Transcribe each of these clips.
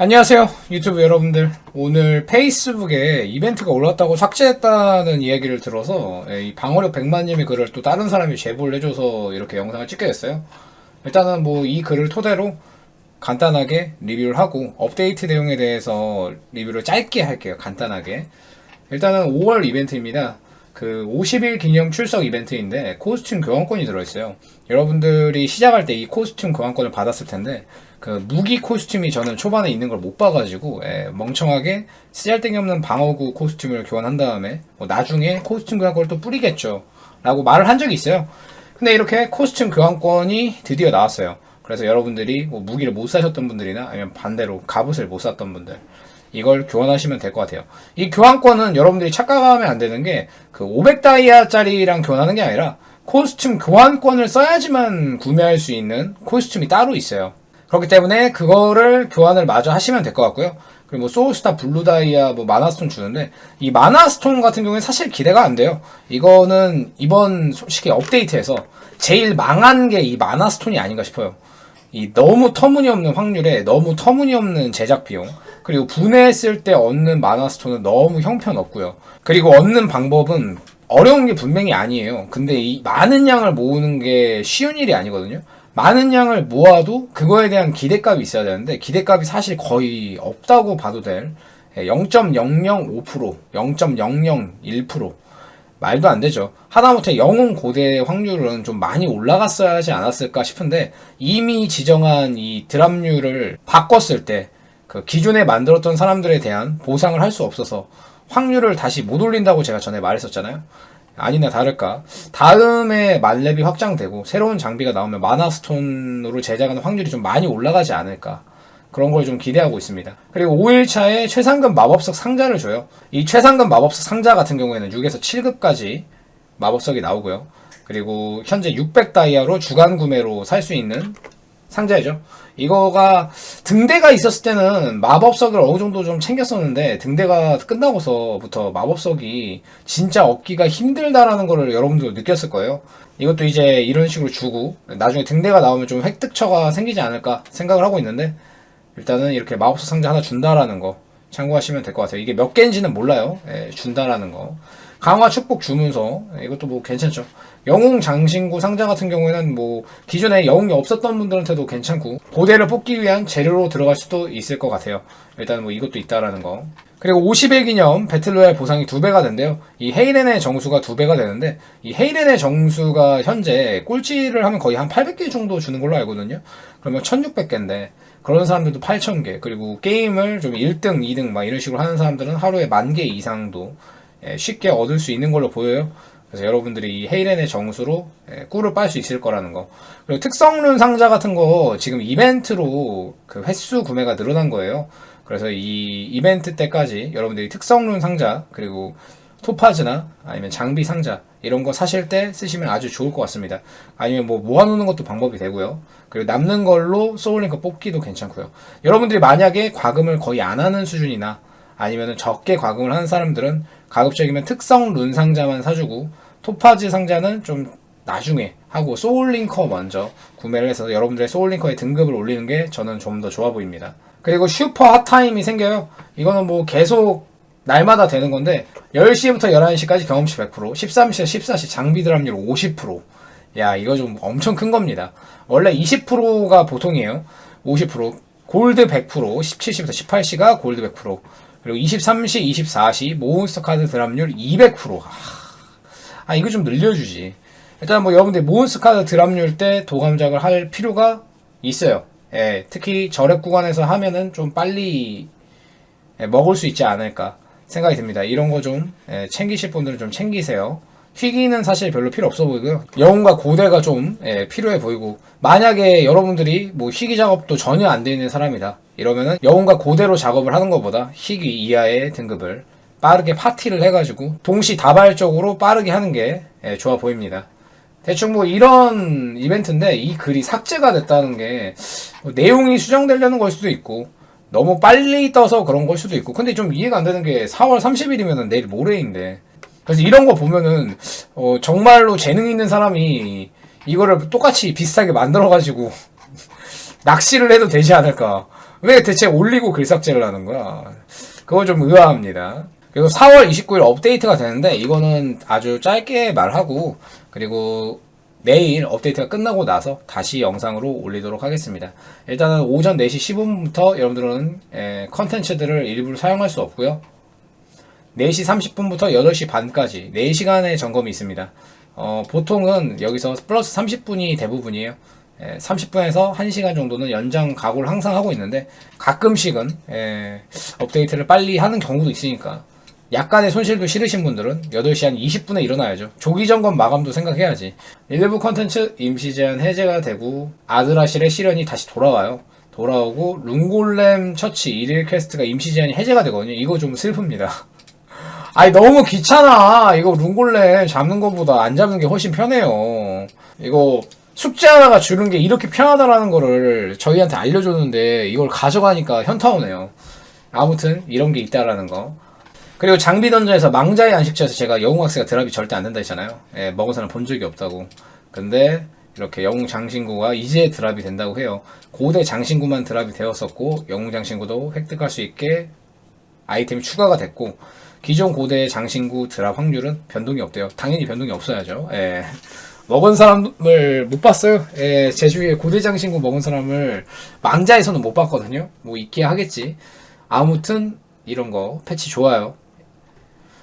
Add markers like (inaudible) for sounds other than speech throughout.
안녕하세요 유튜브 여러분들. 오늘 페이스북에 이벤트가 올랐다고 삭제했다는 이야기를 들어서 예, 이 방어력 100만님의 글을 또 다른 사람이 제보를 해줘서 이렇게 영상을 찍게 됐어요. 일단은 뭐 이 글을 토대로 간단하게 리뷰를 하고 업데이트 내용에 대해서 리뷰를 짧게 할게요 간단하게. 일단은 5월 이벤트입니다 그 50일 기념 출석 이벤트인데 코스튬 교환권이 들어있어요. 여러분들이 시작할 때 이 코스튬 교환권을 받았을 텐데 그 무기 코스튬이 저는 초반에 있는 걸 못 봐가지고 예, 멍청하게 쓰잘데기 없는 방어구 코스튬을 교환한 다음에 뭐 나중에 코스튬 교환권을 또 뿌리겠죠. 라고 말을 한 적이 있어요. 근데 이렇게 코스튬 교환권이 드디어 나왔어요. 그래서 여러분들이 뭐 무기를 못 사셨던 분들이나 아니면 반대로 갑옷을 못 샀던 분들 이걸 교환하시면 될 것 같아요. 이 교환권은 여러분들이 착각하면 안 되는 게 그 500다이아짜리랑 교환하는 게 아니라 코스튬 교환권을 써야지만 구매할 수 있는 코스튬이 따로 있어요. 그렇기 때문에 그거를 교환을 마저 하시면 될 것 같고요. 그리고 뭐 소울스타 블루다이아 뭐 마나스톤 주는데 이 마나스톤 같은 경우에 사실 기대가 안 돼요. 이거는 이번 솔직히 업데이트에서 제일 망한 게 이 마나스톤이 아닌가 싶어요. 이 너무 터무니없는 확률에 너무 터무니없는 제작 비용 그리고 분해했을 때 얻는 마나스톤은 너무 형편없고요. 그리고 얻는 방법은 어려운 게 분명히 아니에요. 근데 이 많은 양을 모으는 게 쉬운 일이 아니거든요. 많은 양을 모아도 그거에 대한 기대값이 있어야 되는데 기대값이 사실 거의 없다고 봐도 될 0.005% 0.001% 말도 안 되죠. 하다못해 영웅 고대 확률은 좀 많이 올라갔어야 하지 않았을까 싶은데 이미 지정한 이 드랍률을 바꿨을 때 그 기존에 만들었던 사람들에 대한 보상을 할 수 없어서 확률을 다시 못 올린다고 제가 전에 말했었잖아요. 아니나 다를까 다음에 만렙이 확장되고 새로운 장비가 나오면 마나스톤으로 제작하는 확률이 좀 많이 올라가지 않을까 그런 걸 좀 기대하고 있습니다. 그리고 5일차에 최상급 마법석 상자를 줘요. 이 최상급 마법석 상자 같은 경우에는 6에서 7급까지 마법석이 나오고요. 그리고 현재 600 다이아로 주간 구매로 살 수 있는 상자이죠. 이거가 등대가 있었을 때는 마법석을 어느 정도 좀 챙겼었는데 등대가 끝나고서부터 마법석이 진짜 얻기가 힘들다라는 거를 여러분도 느꼈을 거예요. 이것도 이제 이런 식으로 주고 나중에 등대가 나오면 좀 획득처가 생기지 않을까 생각을 하고 있는데 일단은 이렇게 마법사 상자 하나 준다라는 거 참고하시면 될 것 같아요. 이게 몇 개인지는 몰라요. 예, 준다라는 거. 강화 축복 주문서 예, 이것도 뭐 괜찮죠. 영웅 장신구 상자 같은 경우에는 뭐 기존에 영웅이 없었던 분들한테도 괜찮고 고대를 뽑기 위한 재료로 들어갈 수도 있을 것 같아요. 일단 뭐 이것도 있다라는 거. 그리고 50일 기념 배틀로얄 보상이 두 배가 된대요. 이 헤이렌의 정수가 두 배가 되는데 이 헤이렌의 정수가 현재 꼴찌를 하면 거의 한 800개 정도 주는 걸로 알거든요. 그러면 1600개인데 그런 사람들도 8,000개. 그리고 게임을 좀 1등, 2등 막 이런 식으로 하는 사람들은 하루에 만 개 이상도 예, 쉽게 얻을 수 있는 걸로 보여요. 그래서 여러분들이 이 헤이렌의 정수로 예, 꿀을 빨 수 있을 거라는 거. 그리고 특성룬 상자 같은 거 지금 이벤트로 그 횟수 구매가 늘어난 거예요. 그래서 이 이벤트 때까지 여러분들이 특성룬 상자 그리고 토파즈나 아니면 장비 상자 이런 거 사실 때 쓰시면 아주 좋을 것 같습니다. 아니면 뭐 모아놓는 것도 방법이 되고요. 그리고 남는 걸로 소울링크 뽑기도 괜찮고요. 여러분들이 만약에 과금을 거의 안 하는 수준이나 아니면 적게 과금을 하는 사람들은 가급적이면 특성 룬 상자만 사주고 토파즈 상자는 좀 나중에 하고 소울링커 먼저 구매를 해서 여러분들의 소울링커의 등급을 올리는 게 저는 좀 더 좋아 보입니다. 그리고 슈퍼 핫타임이 생겨요. 이거는 뭐 계속 날마다 되는 건데 10시부터 11시까지 경험치 100%, 13시, 14시 장비 드랍률 50%. 야, 이거 좀 엄청 큰 겁니다. 원래 20%가 보통이에요. 50%. 골드 100%, 17시부터 18시가 골드 100%. 그리고 23시, 24시 몬스터 카드 드랍률 200%. 아, 이거 좀 늘려주지. 일단 뭐 여러분들 몬스터 카드 드랍률 때 도감작을 할 필요가 있어요. 예, 특히 저랩 구간에서 하면은 좀 빨리 예, 먹을 수 있지 않을까 생각이 듭니다. 이런 거 좀 챙기실 분들은 좀 챙기세요. 희귀는 사실 별로 필요 없어 보이고요. 영웅과 고대가 좀 예, 필요해 보이고 만약에 여러분들이 뭐 희귀 작업도 전혀 안 돼 있는 사람이다 이러면은 영웅과 고대로 작업을 하는 것보다 희귀 이하의 등급을 빠르게 파티를 해가지고 동시 다발적으로 빠르게 하는 게 예, 좋아 보입니다. 대충 뭐 이런 이벤트인데 이 글이 삭제가 됐다는 게 뭐 내용이 수정되려는 걸 수도 있고 너무 빨리 떠서 그런 걸 수도 있고 근데 좀 이해가 안 되는 게 4월 30일이면 내일 모레인데 그래서 이런 거 보면은 어, 정말로 재능 있는 사람이 이거를 똑같이 비슷하게 만들어 가지고 (laughs) 낚시를 해도 되지 않을까 왜 대체 올리고 글삭제를 하는 거야? 그거 좀 의아합니다. 그리고 4월 29일 업데이트가 되는데 이거는 아주 짧게 말하고 그리고 내일 업데이트가 끝나고 나서 다시 영상으로 올리도록 하겠습니다. 일단은 오전 4시 10분부터 여러분들은 에, 컨텐츠들을 일부러 사용할 수 없고요. 4시 30분부터 8시 반까지 4시간의 점검이 있습니다. 어, 보통은 여기서 플러스 30분이 대부분이에요. 예, 30분에서 1시간 정도는 연장 각오를 항상 하고 있는데 가끔씩은 예, 업데이트를 빨리 하는 경우도 있으니까 약간의 손실도 싫으신 분들은 8시 한 20분에 일어나야죠. 조기 점검 마감도 생각해야지. 일부 컨텐츠 임시 제한 해제가 되고 아드라실의 실현이 다시 돌아와요. 돌아오고 룽골렘 처치 1일 퀘스트가 임시 제한이 해제가 되거든요. 이거 좀 슬픕니다. 아니 너무 귀찮아. 이거 룽골렘 잡는 것보다 안 잡는 게 훨씬 편해요. 이거 숙제 하나가 주는 게 이렇게 편하다라는 거를 저희한테 알려줬는데 이걸 가져가니까 현타 오네요. 아무튼 이런 게 있다라는 거. 그리고 장비 던전에서 망자의 안식처에서 제가 영웅학생가 드랍이 절대 안 된다 했잖아요. 예, 먹은 사람 본 적이 없다고. 근데 이렇게 영웅 장신구가 이제 드랍이 된다고 해요. 고대 장신구만 드랍이 되었었고 영웅 장신구도 획득할 수 있게 아이템이 추가가 됐고 기존 고대 장신구 드랍 확률은 변동이 없대요. 당연히 변동이 없어야죠. 예. 먹은 사람을 못 봤어요. 예, 제 주위에 고대 장신구 먹은 사람을 망자에서는 못 봤거든요. 뭐 있게 하겠지. 아무튼 이런 거 패치 좋아요.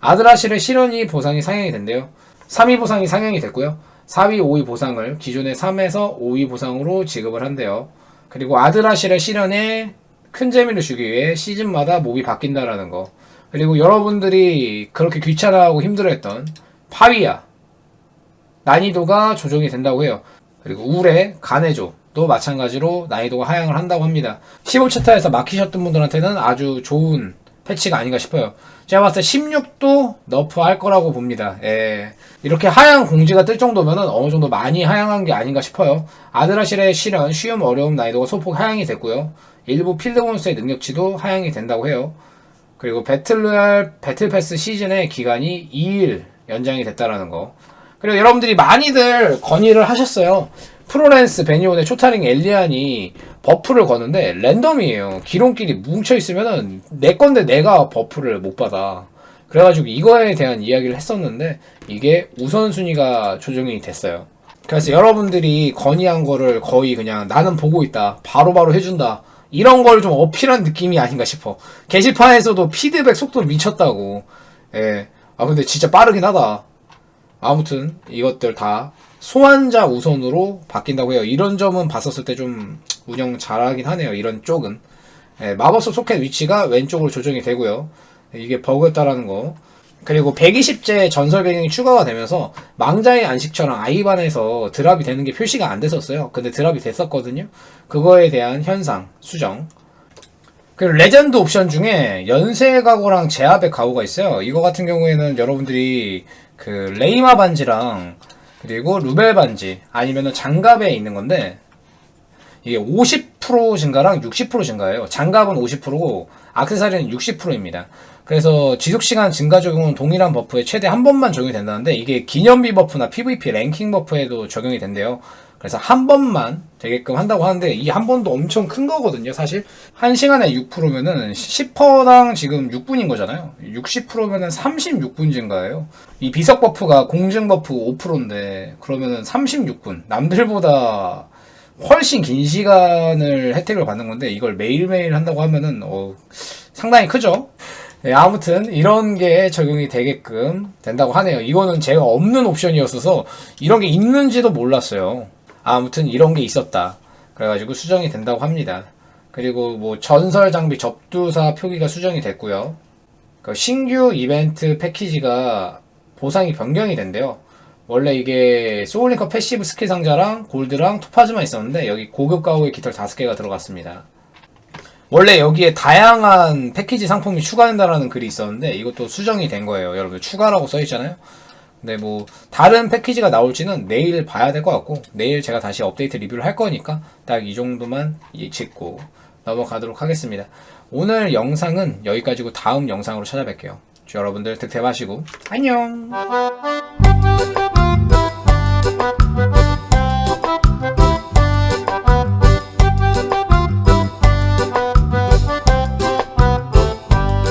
아드라실의 실현이 보상이 상향이 된대요. 3위 보상이 상향이 됐고요. 4위, 5위 보상을 기존의 3에서 5위 보상으로 지급을 한대요. 그리고 아드라실의 실현에 큰 재미를 주기 위해 시즌마다 몹이 바뀐다라는 거. 그리고 여러분들이 그렇게 귀찮아하고 힘들어했던 파위야 난이도가 조정이 된다고 해요. 그리고 우레, 가네조도 마찬가지로 난이도가 하향을 한다고 합니다. 15차타에서 막히셨던 분들한테는 아주 좋은 패치가 아닌가 싶어요. 제가 봤을 때 16도 너프 할 거라고 봅니다. 예. 이렇게 하향 공지가 뜰 정도면은 어느 정도 많이 하향한 게 아닌가 싶어요. 아드라실의 실현, 쉬움, 어려움 난이도가 소폭 하향이 됐고요. 일부 필드 몬스의 능력치도 하향이 된다고 해요. 그리고 배틀로얄 배틀패스 시즌의 기간이 2일 연장이 됐다라는 거. 그리고 여러분들이 많이들 건의를 하셨어요. 프로랜스 베니온의 초타링 엘리안이 버프를 거는데 랜덤이에요. 기론끼리 뭉쳐 있으면은 내 건데 내가 버프를 못 받아. 그래가지고 이거에 대한 이야기를 했었는데 이게 우선순위가 조정이 됐어요. 그래서 여러분들이 건의한 거를 거의 그냥 나는 보고 있다. 바로바로 해준다. 이런 걸 좀 어필한 느낌이 아닌가 싶어. 게시판에서도 피드백 속도 미쳤다고. 예. 아, 근데 진짜 빠르긴 하다. 아무튼 이것들 다 소환자 우선으로 바뀐다고 해요. 이런 점은 봤었을 때 좀 운영 잘하긴 하네요. 이런 쪽은. 예, 마법소 소켓 위치가 왼쪽으로 조정이 되고요. 이게 버그였다라는 거. 그리고 120제 전설 배경이 추가가 되면서 망자의 안식처랑 아이반에서 드랍이 되는 게 표시가 안 됐었어요. 근데 드랍이 됐었거든요. 그거에 대한 현상, 수정. 그리고 레전드 옵션 중에 연쇄 가구랑 제압의 가구가 있어요. 이거 같은 경우에는 여러분들이 그 레이마 반지랑 그리고 루벨 반지 아니면은 장갑에 있는 건데 이게 50% 증가랑 60% 증가예요. 장갑은 50%고 악세사리는 60%입니다. 그래서 지속시간 증가 적용은 동일한 버프에 최대 한 번만 적용이 된다는데 이게 기념비 버프나 PVP 랭킹 버프에도 적용이 된대요. 그래서 한 번만 되게끔 한다고 하는데 이 한 번도 엄청 큰 거거든요. 사실 한 시간에 6%면은 10%당 지금 6분인 거잖아요. 60%면은 36분 증가예요. 이 비석 버프가 공증 버프 5%인데 그러면은 36분 남들보다 훨씬 긴 시간을 혜택을 받는 건데 이걸 매일매일 한다고 하면은 어, 상당히 크죠. 네, 아무튼 이런 게 적용이 되게끔 된다고 하네요. 이거는 제가 없는 옵션이었어서 이런 게 있는지도 몰랐어요. 아무튼 이런 게 있었다. 그래가지고 수정이 된다고 합니다. 그리고 뭐 전설 장비 접두사 표기가 수정이 됐고요. 그 신규 이벤트 패키지가 보상이 변경이 된대요. 원래 이게 소울링커 패시브 스킬 상자랑 골드랑 토파즈만 있었는데 여기 고급 가구의 깃털 5개가 들어갔습니다. 원래 여기에 다양한 패키지 상품이 추가된다라는 글이 있었는데 이것도 수정이 된 거예요. 여러분 추가라고 써 있잖아요. 근데 뭐 다른 패키지가 나올지는 내일 봐야 될 것 같고 내일 제가 다시 업데이트 리뷰를 할 거니까 딱 이 정도만 짚고 넘어가도록 하겠습니다. 오늘 영상은 여기까지고 다음 영상으로 찾아뵐게요. 여러분들 득템하시고 안녕. Thank you.